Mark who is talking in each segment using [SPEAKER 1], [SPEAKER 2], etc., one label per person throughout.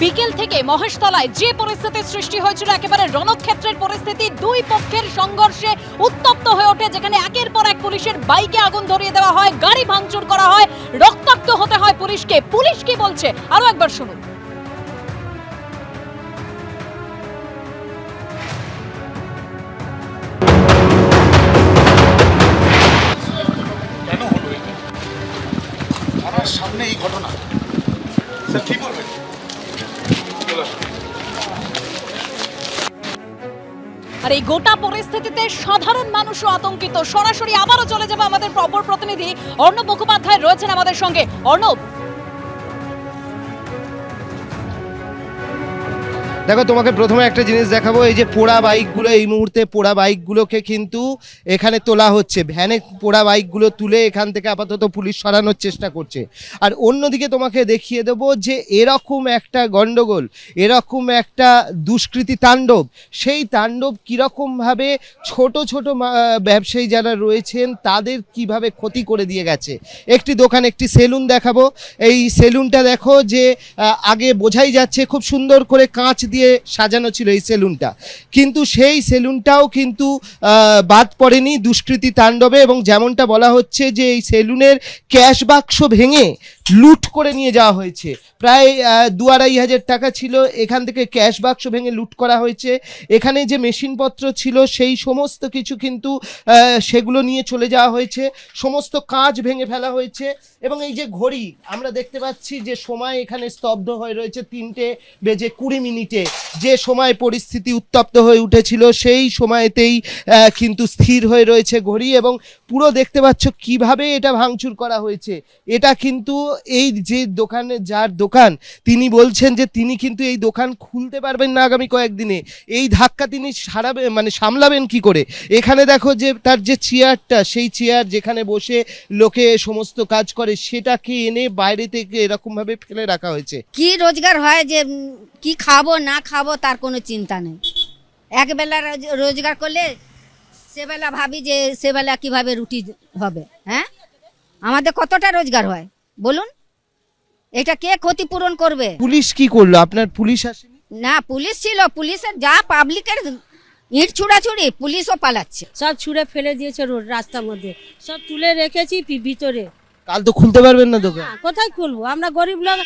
[SPEAKER 1] বিকেল থেকে মহেশতলায় যে পরিস্থিতির সৃষ্টি হয়েছিল একেবারে রণক্ষেত্রের পরিস্থিতি দুই পক্ষের সংঘর্ষে উত্তপ্ত হয়ে ওঠে যেখানে একের পর এক পুলিশের বাইকে আগুন ধরিয়ে দেওয়া হয় গাড়ি ভাঙচুর করা হয় রক্তাক্ত হতে হয় পুলিশকে। পুলিশ কি বলছে? আরও একবার শুনুন।
[SPEAKER 2] সামনে এই ঘটনা। স্যার কি বলবেন
[SPEAKER 1] আর এই গোটা পরিস্থিতিতে সাধারণ মানুষও আতঙ্কিত। সরাসরি আবারও চলে যাবে আমাদের প্রবর প্রতিনিধি অর্ণব মুখোপাধ্যায় রয়েছেন আমাদের সঙ্গে। অর্ণব
[SPEAKER 3] দেখো, তোমাকে প্রথমে একটা জিনিস দেখাবো, এই যে পোড়া বাইকগুলো, এই মুহূর্তে পোড়া বাইকগুলোকে কিন্তু এখানে তোলা হচ্ছে। ভ্যানে পোড়া বাইকগুলো তুলে এখান থেকে আপাতত পুলিশ সরানোর চেষ্টা করছে। আর অন্যদিকে তোমাকে দেখিয়ে দেবো যে এরকম একটা গন্ডগোল, এরকম একটা দুষ্কৃতি তাণ্ডব, সেই তাণ্ডব কীরকমভাবে ছোট ছোট ব্যবসায়ী যারা রয়েছেন, তাদের কীভাবে ক্ষতি করে দিয়ে গেছে? একটি দোকান, একটি সেলুন দেখাবো। এই সেলুনটা দেখো যে আগে বোঝাই যাচ্ছে খুব সুন্দর করে কাঁচ দিয়ে সাজানো ছিল এই সেলুনটা। কিন্তু সেই সেলুনটাও কিন্তু বাদ পড়েনি দুষ্কৃতি তাণ্ডবে এবং যেমনটা বলা হচ্ছে যে এই সেলুনের ক্যাশ বাক্স ভেঙে লুট করে নিয়ে যাওয়া হয়েছে। প্রায় দু আড়াই হাজার টাকা ছিল, এখান থেকে ক্যাশ বাক্স ভেঙে লুট করা হয়েছে। এখানে যে মেশিনপত্র ছিল, সেই সমস্ত কিছু কিন্তু সেগুলো নিয়ে চলে যাওয়া হয়েছে। সমস্ত কাঁচ ভেঙে ফেলা হয়েছে এবং এই যে ঘড়ি, আমরা দেখতে পাচ্ছি যে সময় এখানে স্তব্ধ হয়ে রয়েছে তিনটে বেজে কুড়ি মিনিটে। যে সময় পরিস্থিতি উত্তপ্ত হয়ে উঠেছিল, সেই সময়তেই কিন্তু স্থির হয়ে রয়েছে ঘড়ি এবং পুরো দেখতে পাচ্ছ কীভাবে এটা ভাঙচুর করা হয়েছে। এটা কিন্তু এই যে দোকানে যার দোকান, তিনি বলছেন যে তিনি কিন্তু এই দোকান খুলতে পারবেন না আগামী কয়েকদিনে। এই ধাক্কা তিনি সারাবে মানে সামলাবেন কি করে? এখানে দেখো যে তার যে চেয়ারটা, সেই চেয়ার যেখানে বসে লোকে সমস্ত কাজ করে, সেটাকে এনে বাইরে থেকে এরকম ভাবে ফেলে রাখা হয়েছে।
[SPEAKER 4] কি রোজগার হয় যে কি খাব না খাব তার কোনো চিন্তা নেই। একবেলা রোজ- রোজগার করলে সেবেলা ভাবি যে সেবেলা কীভাবে রুটি হবে হ্যাঁ? আমাদের কতটা রোজগার হয় বলুন? এটা কে ক্ষতিপূরণ করবে?
[SPEAKER 3] পুলিশ কি করল? আপনার পুলিশ আসেনি?
[SPEAKER 4] না পুলিশ ছিল পুলিশের যা পাবলিকের ইট ছুড়াছুড়ি পুলিশও পালাচ্ছে।
[SPEAKER 5] সব ছুঁড়ে ফেলে দিয়েছে রোড রাস্তার মধ্যে। সব তুলে রেখেছি ভিতরে।
[SPEAKER 3] কাল তো খুলতে পারবেন না দোকান
[SPEAKER 5] হ্যাঁ, কোথায় খুলবো? আমরা গরিব লোক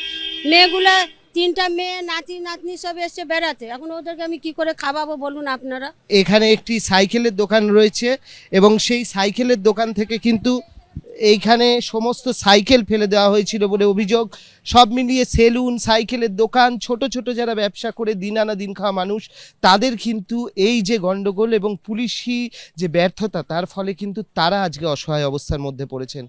[SPEAKER 5] মেয়েগুলা তিনটা মেয়ে, নাতি, নাতনি সব এসছে বেড়াতে। এখন ওদেরকে আমি কি করে খাওয়াবো বলুন আপনারা?
[SPEAKER 3] এখানে একটি সাইকেলের দোকান রয়েছে এবং সেই সাইকেলের দোকান থেকে কিন্তু এইখানে সমস্ত সাইকেল ফেলে দেওয়া হয়েছিল বলে অভিযোগ। সব মিলিয়ে সেলুন, সাইকেলের দোকান, ছোট ছোট যারা ব্যবসা করে দিন আনা দিন খাওয়া মানুষ, তাদের কিন্তু এই যে গন্ডগোল এবং পুলিশি যে ব্যর্থতা, তার ফলে কিন্তু তারা আজকে অসহায় অবস্থার মধ্যে পড়েছেন।